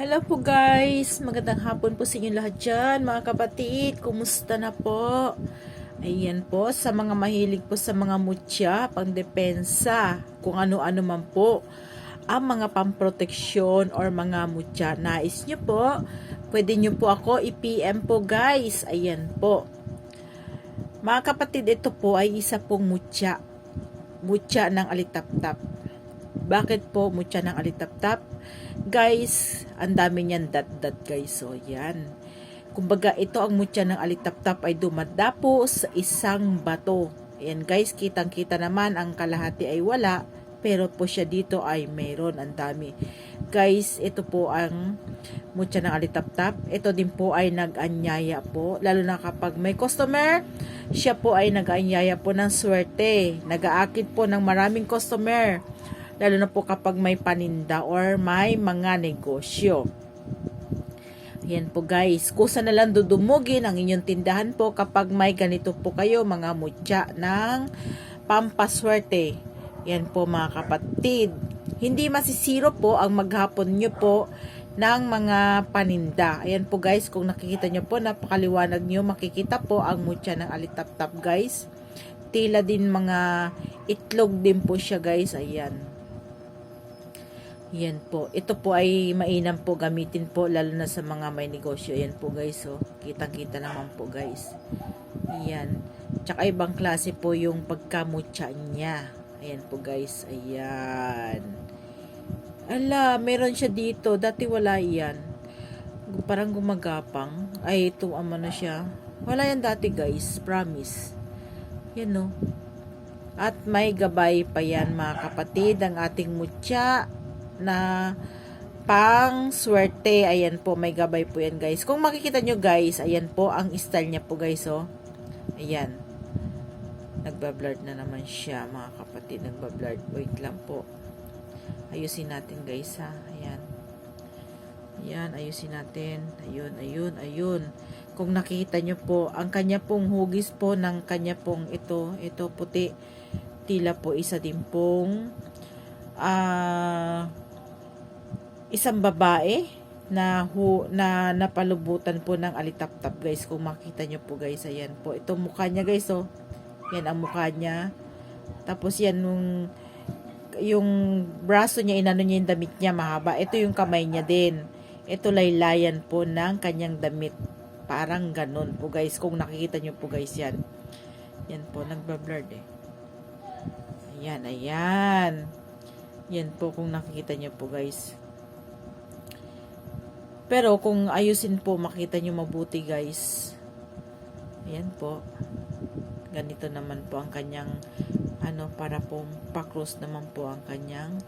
Hello po guys! Magandang hapon po sa inyo lahat dyan, mga kapatid. Kumusta na po? Ayan po, sa mga mahilig po sa mga mutya, pangdepensa, kung ano-ano man po, ang mga pamproteksyon or mga mutya. Nais nyo po, pwede nyo po ako i-PM po guys. Ayan po. Mga kapatid, ito po ay isa pong mutya. Mutya ng alitap-tap. Bakit po mutya ng alitap-tap? Guys, ang dami niyan dat-dat guys. So, yan. Kumbaga, ito ang mutya ng alitap-tap ay dumadapo sa isang bato. Ayan guys, kitang-kita naman ang kalahati ay wala. Pero po siya dito ay mayroon. Ang dami. Guys, ito po ang mutya ng alitap-tap. Ito din po ay nag-anyaya po. Lalo na kapag may customer, siya po ay nag-anyaya po ng swerte. Nag-aakit po ng maraming customer lalo na po kapag may paninda or may mga negosyo. Yan po guys, kusa na lang dudumugin ang inyong tindahan po kapag may ganito po kayo mga mutya ng pampaswerte. Yan po mga kapatid. Hindi masisiro po ang maghapon nyo po ng mga paninda. Ayan po guys, kung nakikita nyo po, napakaliwanag nyo, makikita po ang mutya ng alitap-tap guys. Tila din mga itlog din po siya guys, ayan. Yan po. Ito po ay mainam po gamitin po lalo na sa mga may negosyo. Yan po guys. So, kitang-kita naman po guys. Yan. Tsaka ibang klase po yung pagkamutya niya. Ayan po guys. Ayan. Ala, meron siya dito. Dati wala yan. Parang gumagapang. Ay, ito ama na siya. Wala yan dati guys. Promise. Yan no. At may gabay pa yan mga kapatid. Ang ating mutya na pang swerte. Ayan po, may gabay po yan guys. Kung makikita nyo guys, ayan po ang style niya po guys oh. Ayan. Nagbablurred na naman siya mga kapatid. Nagbablurred. Wait lang po. Ayusin natin guys ha. Ayan. Ayan, ayusin natin. Ayun, ayun, ayun. Kung nakita nyo po, ang kanya pong hugis po ng kanya pong ito, ito puti, tila po isa din pong ah isang babae na hu, na napalubutan po ng alitap-tap guys. Kung makita nyo po guys ayan po. Ito mukha niya guys oh. Yan ang mukha niya. Tapos yan nung yung braso niya inano niya yung damit niya mahaba. Ito yung kamay niya din. Ito laylayan po ng kanyang damit. Parang ganun po guys. Kung nakikita nyo po guys yan. Yan po nagbablurred eh. Ayan ayan. Yan po kung nakikita nyo po guys pero kung ayusin po, makita nyo mabuti guys. Ayan po. Ganito naman po ang kanyang ano para po pakros naman po ang kanyang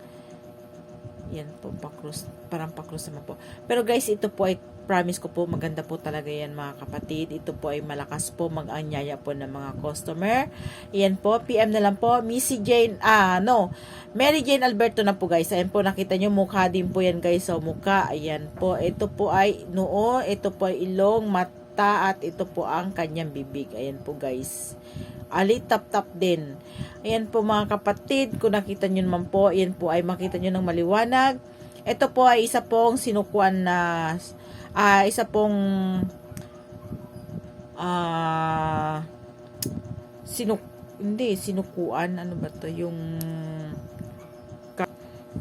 yan po pakros parang pakros naman po. Pero guys ito po ay promise ko po maganda po talaga yan mga kapatid. Ito po ay malakas po mag-anyaya po ng mga customer. Yan po PM na lang po Missy Jane ah no. Mary Jane Alberto na po guys. Ayan po nakita nyo mukha din po yan guys so mukha. Ayan po ito po ay noo ito po ay ilong mata at ito po ang kanyang bibig. Ayan po guys ali tap tap din. Ayan po mga kapatid kung nakita nyo naman po ayan po ay makita nyo ng maliwanag. Ito po ay isa pong sinukuan na ah isa pong ah sinuk hindi sinukuan. Ano ba to? Yung ka-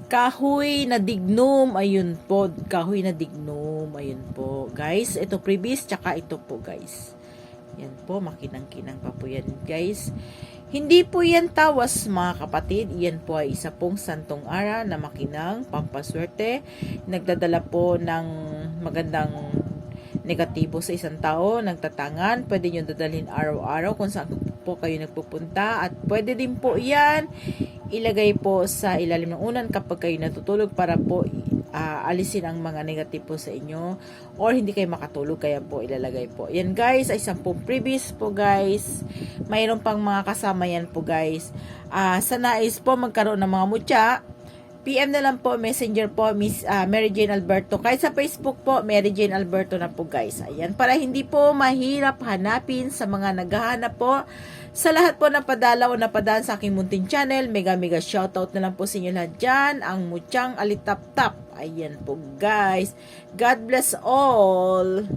kahoy na dignum. Ayun po kahoy na dignum. Ayun po guys. Ito previous tsaka ito po guys yan po makinang-kinang pa po yan guys hindi po yan tawas mga kapatid. Yan po ay isa pong santong ara na makinang pampaswerte. Nagdadala po ng magandang negatibo sa isang tao, nagtatangan. Pwede nyo dadalhin araw-araw kung saan po kayo nagpupunta. At pwede din po yan ilagay po sa ilalim ng unan kapag kayo natutulog para po uh, alisin ang mga negatibo sa inyo or hindi kayo makatulog kaya po ilalagay po. Yan guys ay 10 previous po guys. Mayroon pang mga kasama yan po guys. Uh, sa nais po magkaroon ng mga mutya PM na lang po, messenger po, Miss ah, Mary Jane Alberto. Kahit sa Facebook po, Mary Jane Alberto na po guys. Ayan, para hindi po mahirap hanapin sa mga naghahanap po. Sa lahat po na padala o napadaan sa aking munting channel, mega mega shoutout na lang po sa inyo lahat dyan. Ang mutyang alitap-tap. Ayan po guys. God bless all.